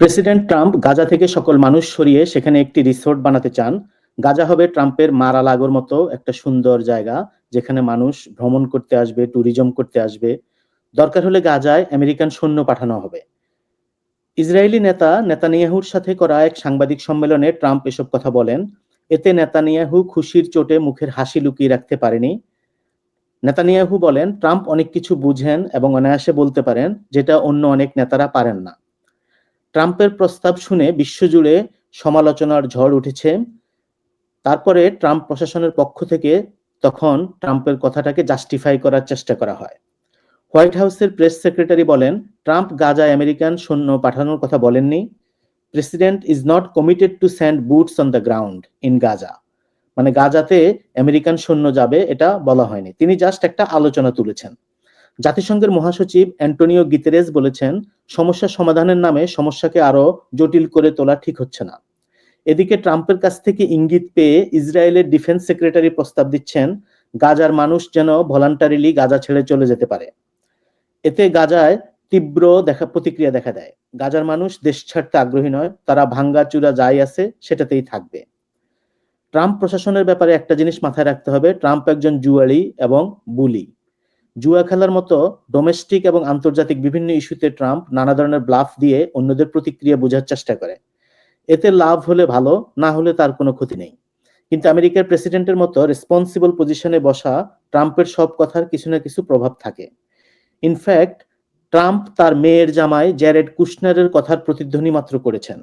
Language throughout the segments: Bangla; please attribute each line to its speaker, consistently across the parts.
Speaker 1: প্রেসিডেন্ট ট্রাম্প গাজা থেকে সকল মানুষ সরিয়ে সেখানে একটি রিসোর্ট বানাতে চান। গাজা হবে ট্রাম্পের মারা লাগোর মতো একটা সুন্দর জায়গা, যেখানে মানুষ ভ্রমণ করতে আসবে, ট্যুরিজম করতে আসবে। দরকার হলে গাজায় আমেরিকান সৈন্য পাঠানো হবে। ইসরায়েলি নেতা নেতানিয়াহুর সাথে করা এক সাংবাদিক সম্মেলনে ট্রাম্প এসব কথা বলেন। এতে নেতানিয়াহু খুশির চোটে মুখের হাসি লুকিয়ে রাখতে পারেনি। নেতানিয়াহু বলেন, ট্রাম্প অনেক কিছু বুঝেন এবং অনায়াসে বলতে পারেন, যেটা অন্য অনেক নেতারা পারেন না। ট্রাম্পের প্রস্তাব শুনে বিশ্বজুড়ে সমালোচনার ঝড় উঠেছে। তারপরে ট্রাম্প প্রশাসনের পক্ষ থেকে তখন ট্রাম্পের কথাটাকে জাস্টিফাই করার চেষ্টা করা হয়। হোয়াইট হাউসের প্রেস সেক্রেটারি বলেন, ট্রাম্প গাজায় আমেরিকান সৈন্য পাঠানোর কথা বলেননি। President is not committed to send boots on the ground in Gaza. মানে গাজাতে আমেরিকান সৈন্য যাবে, এটা বলা হয়নি। তিনি জাস্ট একটা আলোচনা তুলেছেন। জাতিসংঘের মহাসচিব অ্যান্টোনিও গিতেরেস বলেছেন, সমস্যা সমাধানের নামে সমস্যাকে আরও জটিল করে তোলা ঠিক হচ্ছে না। এদিকে ট্রাম্পের কাছ থেকে ইঙ্গিত পেয়ে ইসরায়েলের ডিফেন্স সেক্রেটারি প্রস্তাব দিচ্ছেন, গাজার মানুষ যেন ভলান্টারিলি গাজা ছেড়ে চলে যেতে পারে। এতে গাজায় তীব্র দেখা, প্রতিক্রিয়া দেখা দেয়। গাজার মানুষ দেশ ছাড়তে আগ্রহী নয়, তারা ভাঙ্গা চূড়া যাই আছে সেটাতেই থাকবে। ট্রাম্প প্রশাসনের ব্যাপারে একটা জিনিস মাথায় রাখতে হবে, ট্রাম্প একজন জুয়ারি এবং বুলি। জুয়া খেলার মতো ডোমেস্টিক এবং আন্তর্জাতিক বিভিন্ন ইস্যুতে ট্রাম্প নানা ধরনের ব্লাফ দিয়ে অন্যদের প্রতিক্রিয়া বোঝার চেষ্টা করে। এতে লাভ হলে ভালো, না হলে তার কোনো ক্ষতি নেই। কিন্তু আমেরিকার প্রেসিডেন্টের মতো রেসপন্সিবল পজিশনে বসা ট্রাম্পের সব কথার কিছু না কিছু প্রভাব থাকে। ইনফ্যাক্ট ট্রাম্প তার মেয়ের জামাই জ্যারেড কুশনারের কথার প্রতিধ্বনি মাত্র করেছেন।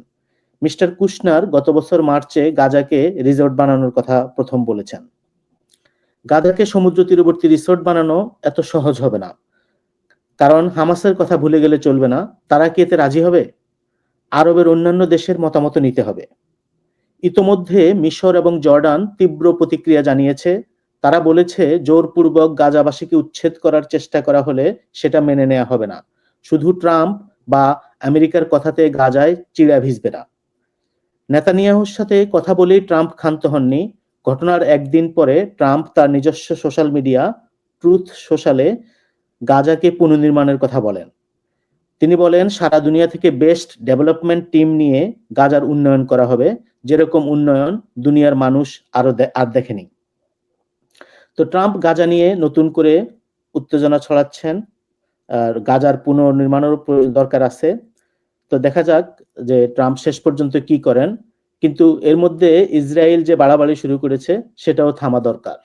Speaker 1: মিস্টার কুশনার গত বছর মার্চে গাজাকে রিসোর্ট বানানোর কথা প্রথম বলেছেন। গাজাকে সমুদ্র তীরবর্তী রিসোর্ট বানানো এত সহজ হবে না। কারণ হামাসের কথা ভুলে গেলে চলবে না। তারা কি এতে রাজি হবে? আরবের অন্যান্য দেশের মতামত নিতে হবে। ইতোমধ্যে মিশর এবং জর্ডান তীব্র প্রতিক্রিয়া জানিয়েছে। তারা বলেছে, জোরপূর্বক গাজাবাসীকে উচ্ছেদ করার চেষ্টা করা হলে সেটা মেনে নেওয়া হবে না। শুধু ট্রাম্প বা আমেরিকার কথাতে গাজায় চিড়া ভিজবে না। নেতানিয়াহুর সাথে কথা বলেই ট্রাম্প ক্ষান্ত হননি। ঘটনার একদিন পরে ট্রাম্প তার নিজস্ব সোশ্যাল মিডিয়া ট্রুথ সোশ্যালে গাজাকে পুনর্নির্মাণের কথা বলেন। তিনি বলেন, সারা দুনিয়া থেকে বেস্ট ডেভেলপমেন্ট টিম নিয়ে গাজার উন্নয়ন করা হবে। যেরকম উন্নয়ন দুনিয়ার মানুষ আরও আর দেখেনি। তো ট্রাম্প গাজা নিয়ে নতুন করে উত্তেজনা ছড়াচ্ছেন। আর গাজার পুনর্নির্মাণের দরকার আছে। তো দেখা যাক যে ট্রাম্প শেষ পর্যন্ত কি করেন। কিন্তু এর মধ্যে ইসরায়েল যে বাড়াবাড়ি শুরু করেছে সেটাও থামা দরকার।